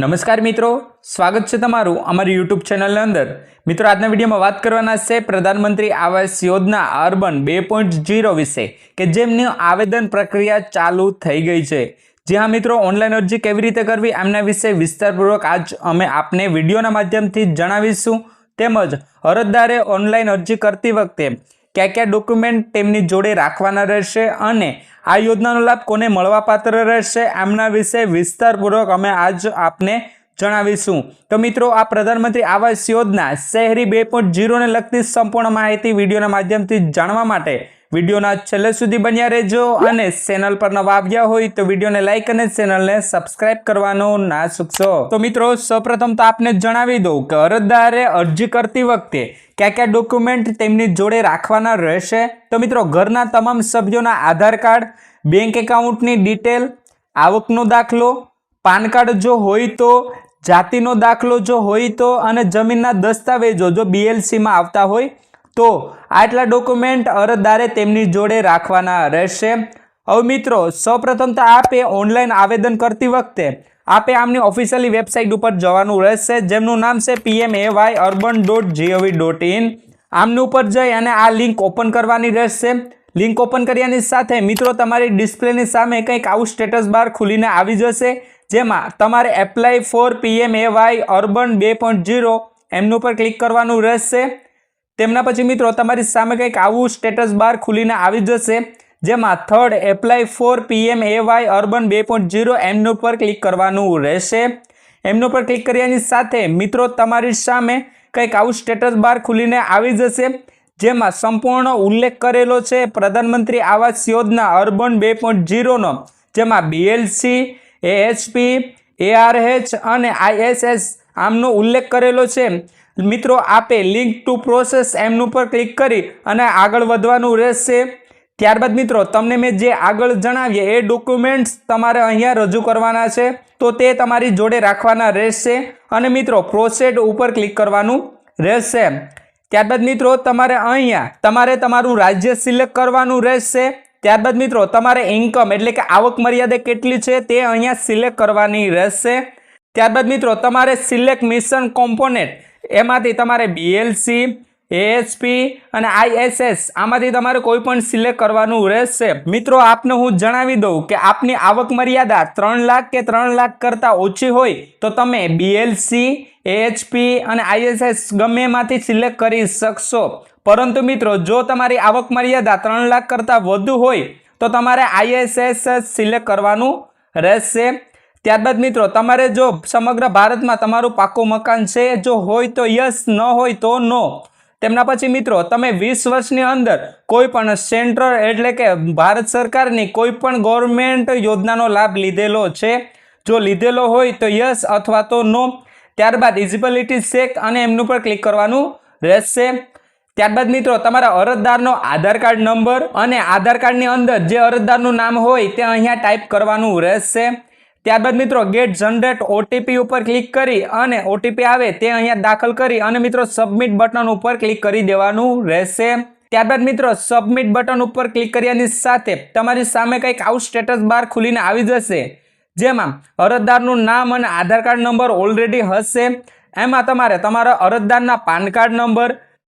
નમસ્કાર મિત્રો, સ્વાગત છે તમારું અમારી યુટ્યુબ ચેનલની અંદર. મિત્રો, આજના વિડીયોમાં વાત કરવાના છે પ્રધાનમંત્રી આવાસ યોજના અર્બન બે પોઈન્ટ ઝીરો વિશે, કે જેમની આવેદન પ્રક્રિયા ચાલુ થઈ ગઈ છે. જી હા મિત્રો, ઓનલાઈન અરજી કેવી રીતે કરવી એમના વિશે વિસ્તારપૂર્વક આજ અમે આપને વિડીયોના માધ્યમથી જણાવીશું. તેમજ, અરજદારે ઓનલાઈન અરજી કરતી વખતે કયા કયા ડોક્યુમેન્ટ તેમની જોડે રાખવાના રહેશે અને આ યોજનાનો લાભ કોને મળવાપાત્ર રહેશે એમના વિશે વિસ્તારપૂર્વક અમે આજ આપને જણાવીશું. તો મિત્રો, આ પ્રધાનમંત્રી આવાસ યોજના શહેરી બે પોઈન્ટ જીરોને લગતી સંપૂર્ણ માહિતી વિડીયોના માધ્યમથી જાણવા માટે વિડીયોના છેલ્લે સુધી બન્યા રહેજો અને ચેનલ પર નવા આવ્યા હોય તો વિડીયોને લાઇક અને ચેનલને સબસ્ક્રાઇબ કરવાનું ના ચૂકશો તો મિત્રો, સૌપ્રથમ તો આપને જણાવી દઉં કે અરજદારે અરજી કરતી વખતે કયા કયા ડોક્યુમેન્ટ તેમની જોડે રાખવાના રહેશે? તો મિત્રો, ઘરના તમામ સભ્યોના આધાર કાર્ડ બેંક એકાઉન્ટની ડિટેલ આવકનો દાખલો, પાન કાર્ડ જો હોય તો, જાતિનો દાખલો જો હોય તો અને જમીનના દસ્તાવેજો જો બીએલસીમાં આવતા હોય તો આટલા ડોક્યુમેન્ટ અરજદારે તેમની જોડે રાખવાના રહેશે. હવે મિત્રો, સૌપ્રથમ તો આપે ઓનલાઈન આવેદન કરતી વખતે આપે આમની ઓફિશિયલી વેબસાઇટ ઉપર જવાનું રહેશે, જેમનું નામ છે PM A Y urban dot gov dot in આમની ઉપર જઈ અને આ લિંક ઓપન કરવાની રહેશે. લિંક ઓપન કર્યાની સાથે મિત્રો, તમારી ડિસ્પ્લેની સામે કંઈક આવું સ્ટેટસ બાર ખુલીને આવી જશે, જેમાં તમારે apply for PM A Y urban બે પોઈન્ટ જીરો એમનું ઉપર ક્લિક કરવાનું રહેશે. તેમના પછી મિત્રો તમારી સામે કંઈક આવું સ્ટેટસ બાર ખુલીને આવી જશે, જેમાં third apply for PM Y urban બે પોઈન્ટ ઝીરો એમનું પર ક્લિક કરવાનું રહેશે. એમનું પર ક્લિક કર્યાની સાથે મિત્રો તમારી સામે કંઈક આવું સ્ટેટસ બાર ખુલીને આવી જશે, જેમાં સંપૂર્ણ ઉલ્લેખ કરેલો છે પ્રધાનમંત્રી આવાસ યોજના અર્બન બે પોઈન્ટ ઝીરોનો જેમાં બીએલસી એએચપી એઆરએચ અને આઈએસએસ આમનો ઉલ્લેખ કરેલો છે. મિત્રો, આપે લિંક ટુ પ્રોસેસ એમનું પર ક્લિક કરી અને આગળ વધવાનું રહેશે. ત્યારબાદ મિત્રો, તમને મેં જે આગળ જણાવીએ, એ ડોક્યુમેન્ટ્સ તમારે અહીંયા રજૂ કરવાના છે. તો તે તમારી જોડે રાખવાના રહેશે અને મિત્રો પ્રોસેડ ઉપર ક્લિક કરવાનું રહેશે. ત્યારબાદ મિત્રો, તમારે અહીંયા, તમારે તમારું રાજ્ય સિલેક્ટ કરવાનું રહેશે. ત્યારબાદ મિત્રો, તમારે ઇન્કમ એટલે કે આવક મર્યાદા કેટલી છે તે અહીંયા સિલેક્ટ કરવાની રહેશે. ત્યારબાદ મિત્રો, તમારે સિલેક્ટ મિશન કોમ્પોનેન્ટ એમાંથી તમારે બીએલસી એએચપી અને આઈએસએસ આમાંથી તમારે કોઈ પણ સિલેક્ટ કરવાનું રહેશે. મિત્રો, આપને હું જણાવી દઉં કે આપની આવક મર્યાદા ત્રણ લાખ કે ત્રણ લાખ કરતાં ઓછી હોય તો તમે બીએલસી એએચપી અને આઈએસએસ ગમે એમાંથી સિલેક્ટ કરી શકશો. પરંતુ મિત્રો, જો તમારી આવક મર્યાદા ત્રણ લાખ કરતાં વધુ હોય તો તમારે આઈએસએસ સિલેક્ટ કરવાનું રહેશે. ત્યારબાદ મિત્રો, તમારે જો સમગ્ર ભારતમાં તમારું પાકું મકાન છે, જો હોય તો યસ, ન હોય તો નો. તેમના પછી મિત્રો, તમે વીસ વર્ષની અંદર કોઈ પણ સેન્ટ્રલ એટલે કે ભારત સરકારની કોઈ પણ ગવર્મેન્ટ યોજનાનો લાભ લીધેલો છે, જો લીધેલો હોય તો યસ અથવા તો નો. ત્યારબાદ ઇઝિબિલિટી ચેક અને એમનું પર ક્લિક કરવાનું રહેશે. ત્યારબાદ મિત્રો, તમારા અરજદારનો આધાર કાર્ડ નંબર અને આધાર કાર્ડની અંદર જે અરજદારનું નામ હોય તે અહીંયા ટાઈપ કરવાનું રહેશે. ત્યારબાદ મિત્રો ગેટ જનરેટ ઓટીપી ઉપર ક્લિક કરી અને ઓટીપી આવે તે અહીંયા દાખલ કરી અને મિત્રો સબમિટ બટન ઉપર ક્લિક કરી દેવાનું રહેશે. ત્યારબાદ મિત્રો સબમિટ બટન ઉપર ક્લિક કર્યાની સાથે તમારી સામે કંઈક આવું સ્ટેટસ બાર ખુલીને આવી જશે. જેમાં અરજદારનું નામ અને આધાર કાર્ડ નંબર ઓલરેડી હશે. એમાં તમારે તમારા અરજદારના પાન કાર્ડ નંબર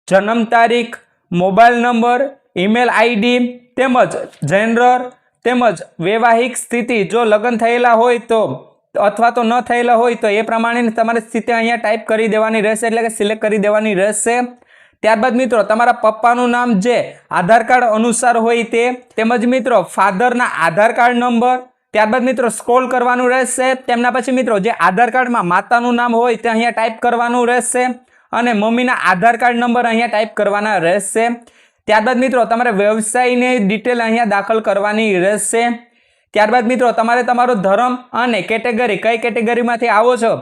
જન્મ તારીખ મોબાઈલ નંબર ઈમેલ આઈડી તેમજ જેન્ડર તેમજ વૈવાહિક સ્થિતિ જો લગ્ન થયેલા હોય તો અથવા તો ન થયેલા હોય તો એ પ્રમાણે તમારે સ્થિતિ અહીંયા ટાઈપ કરી દેવાની રહેશે, એટલે કે સિલેક્ટ કરી દેવાની રહેશે. ત્યારબાદ મિત્રો, તમારા પપ્પાનું નામ જે આધાર કાર્ડ અનુસાર હોય તે, તેમજ મિત્રો, ફાધરના આધાર કાર્ડ નંબર, ત્યારબાદ મિત્રો, સ્ક્રોલ કરવાનું રહેશે. તેમના પછી મિત્રો, જે આધાર કાર્ડમાં માતાનું નામ હોય તે અહીંયા ટાઈપ કરવાનું રહેશે અને મમ્મીના આધાર કાર્ડ નંબર અહીંયા ટાઈપ કરવાના રહેશે. ત્યારબાદ મિત્રો, તમારે વ્યવસાયની ડિટેલ અહીંયા દાખલ કરવાની રહેશે. ત્યારબાદ મિત્રો, તમારે તમારો ધર્મ અને કેટેગરી કઈ કેટેગરીમાંથી આવો છો,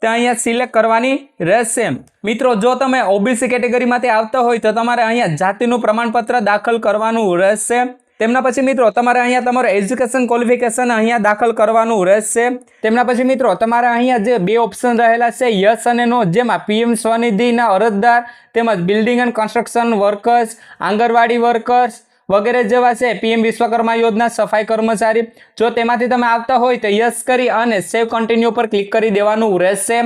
તે અહીંયા સિલેક્ટ કરવાની રહેશે. મિત્રો, જો તમે ઓબીસી કેટેગરીમાંથી આવતા હોય, તો તમારે અહીંયા જાતિનું પ્રમાણપત્ર દાખલ કરવાનું રહેશે. તેમના પછી મિત્રો, તમારે અહીંયા તમારું એજ્યુકેશન ક્વોલિફિકેશન અહીંયા દાખલ કરવાનું રહેશે. તેમના પછી મિત્રો, તમારે અહીંયા જે બે ઓપ્શન રહેલા છે, યસ અને નો જેમાં પીએમ સ્વનિધિના અરજદાર, તેમજ building and construction workers anganwadi workers વગેરે જેવા છે પીએમ વિશ્વકર્મા યોજના, સફાઈ કર્મચારી. જો તેમાંથી તમે આવતા હોય તો યસ કરી અને સેવ કન્ટિન્યુ પર ક્લિક કરી દેવાનું રહેશે.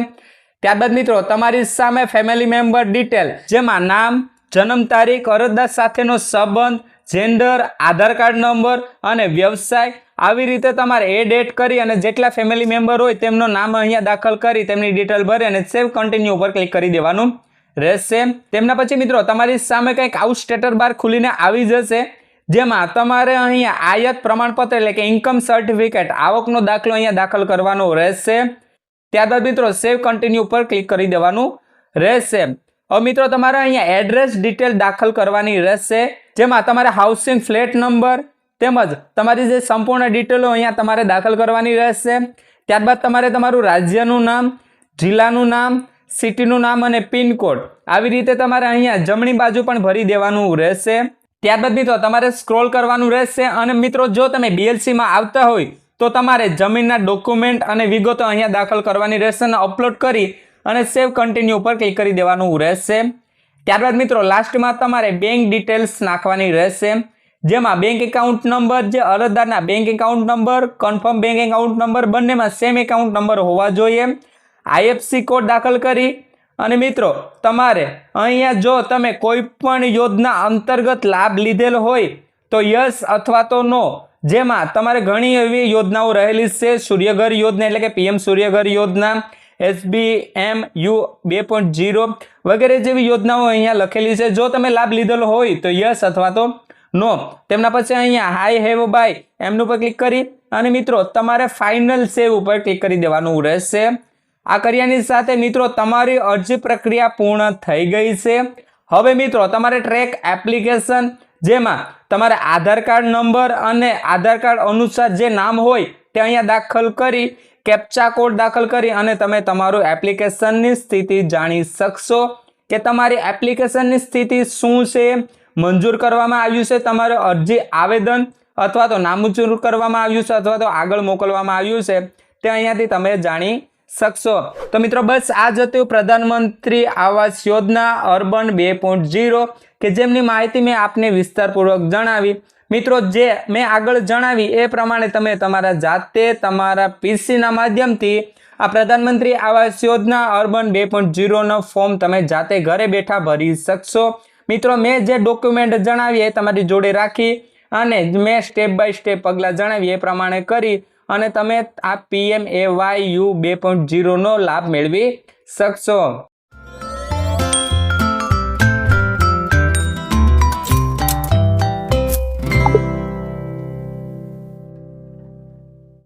ત્યારબાદ મિત્રો, તમારી સામે ફેમિલી મેમ્બર ડિટેલ જેમાં નામ, જન્મ તારીખ, અરજદાર સાથેનો સંબંધ જેન્ડર, આધાર કાર્ડ નંબર અને વ્યવસાય. આવી રીતે તમારે એ ડેટ કરી અને જેટલા ફેમિલી મેમ્બર હોય તેમનું નામ અહીંયા દાખલ કરી તેમની ડિટેલ ભરી અને સેવ કન્ટિન્યુ ઉપર ક્લિક કરી દેવાનું રહેશે. તેમના પછી મિત્રો, તમારી સામે કંઈક આવું સ્ટેટર બાર ખુલીને આવી જશે, જેમાં તમારે અહીંયા આયાત પ્રમાણપત્ર એટલે કે ઇન્કમ સર્ટિફિકેટ આવકનો દાખલો અહીંયા દાખલ કરવાનો રહેશે. ત્યારબાદ મિત્રો સેવ કન્ટિન્યુ ઉપર ક્લિક કરી દેવાનું રહેશે. હવે મિત્રો, તમારે અહીંયા એડ્રેસ ડિટેલ દાખલ કરવાની રહેશે. જેમાં તમારે હાઉસિંગ ફ્લેટ નંબર તેમજ તમારી જે સંપૂર્ણ ડિટેલો અહીંયા તમારે દાખલ કરવાની રહેશે. ત્યારબાદ તમારે તમારું રાજ્યનું નામ, જિલ્લાનું નામ સિટીનું નામ અને પિનકોડ આવી રીતે તમારે અહીંયા જમણી બાજુ પણ ભરી દેવાનું રહેશે. ત્યારબાદ મિત્રો તમારે સ્ક્રોલ કરવાનું રહેશે અને મિત્રો જો તમે બીએલસીમાં આવતા હોય તો તમારે જમીનના ડોક્યુમેન્ટ અને વિગતો અહીંયા દાખલ કરવાની રહેશે અને અપલોડ કરી અને સેવ કન્ટિન્યુ ઉપર ક્લિક કરી દેવાનું રહેશે. ત્યારબાદ મિત્રો લાસ્ટમાં તમારે બેંક ડિટેલ્સ નાખવાની રહેશે. જેમાં બેંક એકાઉન્ટ નંબર જે અરજદારના bank account number confirm bank account number બંનેમાં સેમ એકાઉન્ટ નંબર હોવા જોઈએ. આઈએફસી કોડ દાખલ કરી. અને મિત્રો, તમારે અહીંયા જો તમે કોઈ પણ યોજના અંતર્ગત લાભ લીધેલ હોય, તો યસ અથવા તો નો જેમાં તમારે ઘણી એવી યોજનાઓ રહેલી છે. સૂર્યઘર યોજના એટલે કે પીએમ સૂર્યઘર યોજના. એસબી એમ યુ બે પોઈન્ટ જીરો વગેરે જેવી યોજનાઓ અહીંયા લખેલી છે. જો તમે લાભ લીધેલો હોય તો યસ અથવા તો નો. તેમના પછી અહીંયા હાઈ હેવ, બાય એમનું પર ક્લિક કરી અને મિત્રો તમારે ફાઇનલ સેવ ઉપર ક્લિક કરી દેવાનું રહેશે. આ કર્યાની સાથે મિત્રો તમારી અરજી પ્રક્રિયા પૂર્ણ થઈ ગઈ છે. હવે મિત્રો તમારે ટ્રેક એપ્લિકેશન જેમાં તમારે આધાર કાર્ડ નંબર અને આધાર કાર્ડ અનુસાર જે નામ હોય તે અહીંયા દાખલ કરી કેપ્ચા કોડ દાખલ કરી અને તમે તમારું એપ્લિકેશનની સ્થિતિ જાણી શકશો કે તમારી એપ્લિકેશનની સ્થિતિ શું છે? મંજૂર કરવામાં આવ્યું છે? તમારું અરજી આવેદન અથવા તો નામંજૂર કરવામાં આવ્યું છે અથવા તો આગળ મોકલવામાં આવ્યું છે તે અહીંયાથી તમે જાણી શકશો. તો મિત્રો, બસ આ જ હતું પ્રધાનમંત્રી આવાસ યોજના અર્બન બે કે જેમની માહિતી મેં આપને વિસ્તારપૂર્વક જણાવી. મિત્રો, જે મેં આગળ જણાવી એ પ્રમાણે તમે તમારા જાતે તમારા પીસીના માધ્યમથી આ પ્રધાનમંત્રી આવાસ યોજના અર્બન બે પોઈન્ટ જીરોનો ફોર્મ તમે જાતે ઘરે બેઠા ભરી શકશો. મિત્રો, મેં જે ડોક્યુમેન્ટ જણાવી એ તમારી જોડે રાખી અને મેં સ્ટેપ બાય સ્ટેપ પગલાં જણાવી એ પ્રમાણે કરી અને તમે આ પીએમ એ વાય યુ બે પોઈન્ટ જીરોનો લાભ મેળવી શકશો.